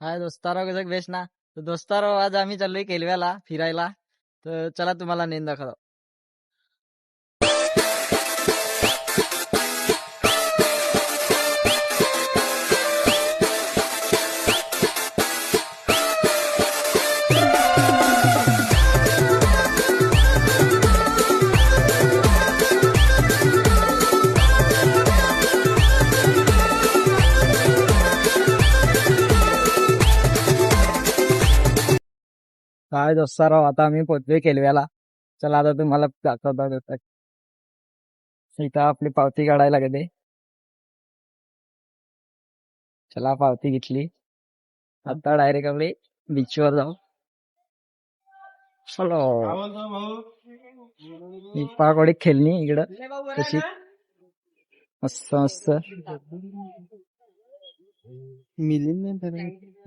हाय दोस्तारो कसं बेस ना. तर दोस्तारो आज आम्ही चाललोय केलव्याला फिरायला. तर चला तुम्हाला नेन दाखव काय दोस्तारो आता आम्ही पोहोचलोय केलव्याला. चला आता तुम्हाला दाखवतो आता. इथं आपली पावती काढायला लागते चला पावती घेतली. आता डायरेक्ट आपली बीचवर जाऊ. चलो ही पाकोडी खेळणी इकडं? कशी? मस्त मस्त.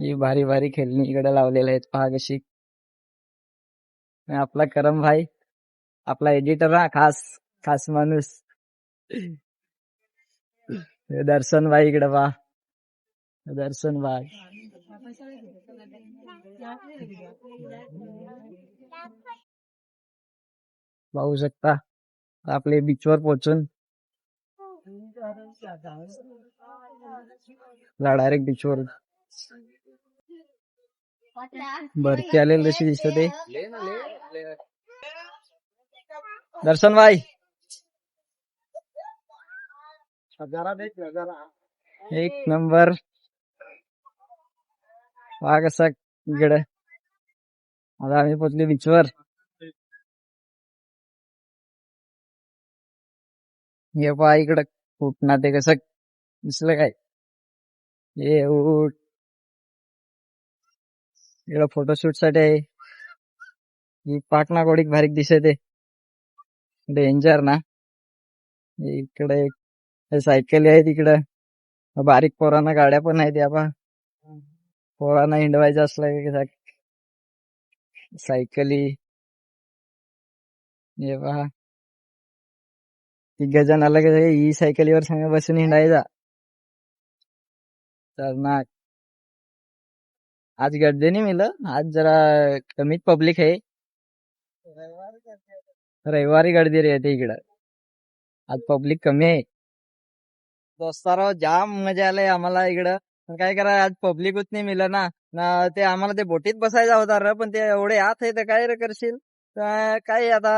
ही भारी भारी खेळणी इकडे लावलेले आहेत. पहा कशी आणि आपला करम भाई आपला एडिटर हा खास खास माणूस. दर्शन भाई इकडे पहा. दर्शन भाई. पाहू शकता आपले बीचवर पोहोचून. डायरेक्ट बीचवर भरती आलेली दिसत आहे दर्शन भाई। एक नंबर। वा कसा इकडे आता आम्ही पोचले बीचवर. हे पहा इकडं उठणार ते कसं दिसलं काय? हे उठ. इकडं फोटोशूटसाठी आहे. ही पाटणा कोडीक भारीक दिसत. आहे डेंजर ना. इकडे सायकल आहेत इकडं बारीक पोरांना गाड्या पण आहेत या पहा. पोरांना हिंडवायचं असलं की सायकली हे. पहा. तिघ जण आलं की ई सायकलीवर सांग बसून हिंडायचा. तर ना आज गर्दी नाही मिळलं आज जरा कमीच पब्लिक आहे. रविवारी गर्दी राहते इकडं. आज पब्लिक कमी आहे. दोस्तारो जाम मजा आलाय आम्हाला इकडं. पण काय करा आज पब्लिकच नाही मिळलं ना. ना ते आम्हाला ते बोटीत बसायचा होता र पण ते एवढे आत आहे तर काय रे करशील? तर काय आता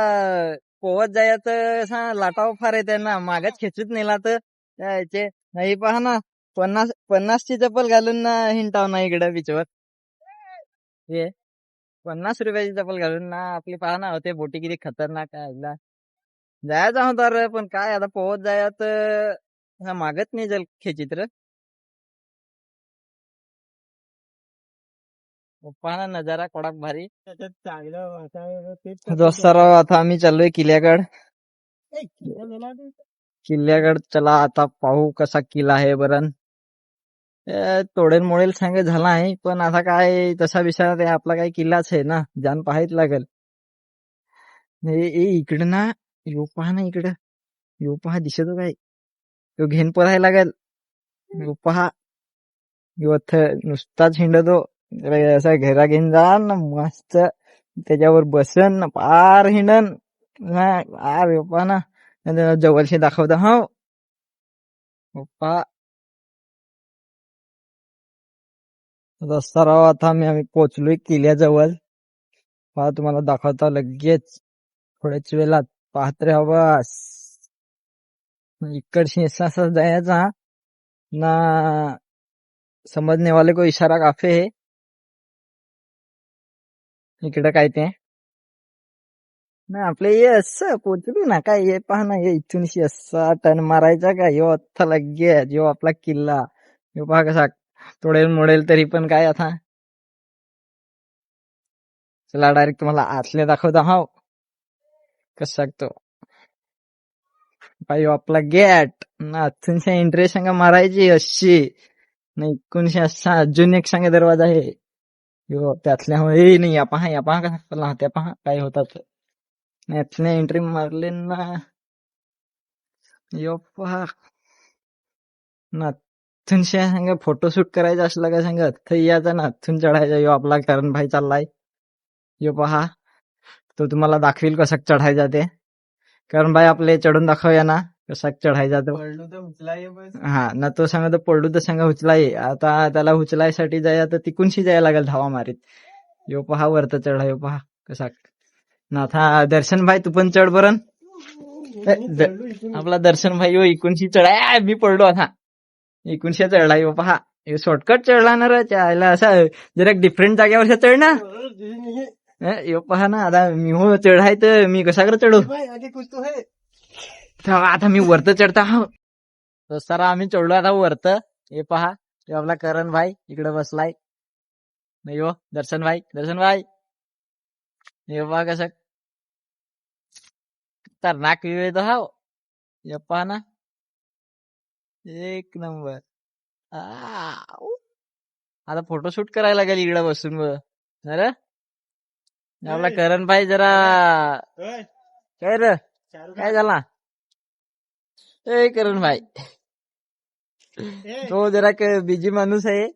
पोहत जायचं असा लाटाव फार येते ना मागच खेचूत नेला तर. याचे नाही पहा ना पन्नास पन्नासची चप्पल घालून ना हिंटाव ना इकडं बीचवर. हे पन्नास रुपयाची चप्पल घालून ना आपली पहा ना होते बोटी किती खतरनाक आहे एकदा. जायचा होता रे पण काय आता पोहत जायचं हा मागत नाही जल खेचित रे पहा ना नजारा कोडाक भारी. दोस्ताराव आता आम्ही चाललोय किल्ल्याकड. किल्ल्याकड चला आता पाहू कसा किल्ला आहे बरं. तोडेल मोडेल सांग झाला आहे पण आता काय तसा विचार आहे आपला काही किल्लाच आहे ना जाण पाहायच लागल. इकडं ना यो पहा ना इकडं. यो पहा दिसतो काय? यो घेन पळायला लागल. यो पहा. यो नुसताच हिंडतो असा घेरा घेऊन जा ना मस्त. त्याच्यावर बसन पार हिंडन. पार यो पहा ना. जवळशी दाखवता हो. पहा. रस्ता राव आता आम्ही आम्ही पोहोचलोय किल्ल्याजवळ. पहा तुम्हाला दाखवता लगेच. थोड्याच वेळात. पाहत रे इकडशी असा जायचा. ना समजने वाले को इशारा काफे है इकडं काय ते? ना आपले हे असं पोचलो ना काय हे पहा ना हे इथून असा टन मारायचा का? यो अत्था लगेच. यो आपला किल्ला. यो पहा कसा तोडेल मोडेल तरी पण काय आता. चला डायरेक्ट तुम्हाला आतले दाखवता. हा कस सांगतो? पाहिजे आपला गेट ना एंट्री सांगा मारायची अशी. ना एकोणीशे असा अजून एक सांगा दरवाजा आहे. यो त्यातल्या हो, नाही या पहा या पहा कसा त्या पहा काय होतात. यातल्या एंट्री मारले ना. यो पहा. ना शे सांगा फोटोशूट करायचं असलं का सांगा तर यायचं ना इथून चढायचा यो आपला करण भाई चाललाय. यो पहा. तो तुम्हाला दाखवील कसा चढायचा ते. करण भाई आपले चढून दाखवूया ना कसा चढायचा तो. हा ना तो सांगा तर पडलो तर सांगा उचलाय. आता त्याला उचलायसाठी जाया तर तिकूनशी जायला लागेल धावा मारीत. यो पहा वरत चढा यो पहा कसा. ना आता दर्शन भाई तू पण चढ बरं. ए, द- आपला दर्शन भाई यो इकूनशी चढाय मी पडलो आता. इकूनशी चढला यो पहा यो शॉर्टकट चढला ना रे त्याला असं जरा डिफरंट जागेवर चढ ना. यो पहा ना आता मी हो चढाय तर मी कसा कर चढू आता मी वरत चढता. हा. तर सर आम्ही चढलो आता वरत. हे पहा हे आपला करण भाई इकडे बसलाय. नाही हो दर्शन भाई दर्शन भाई. हे पहा कसं व्ह्यू येतो हा. हे पहा ना. एक नंबर. आऊ. आता फोटोशूट करायला लागेल इकडे बसून बघ. अरे आपला करण भाई जरा काय रे? काय झाला? ए करण भाई. तो जरा बिजी माणूस आहे.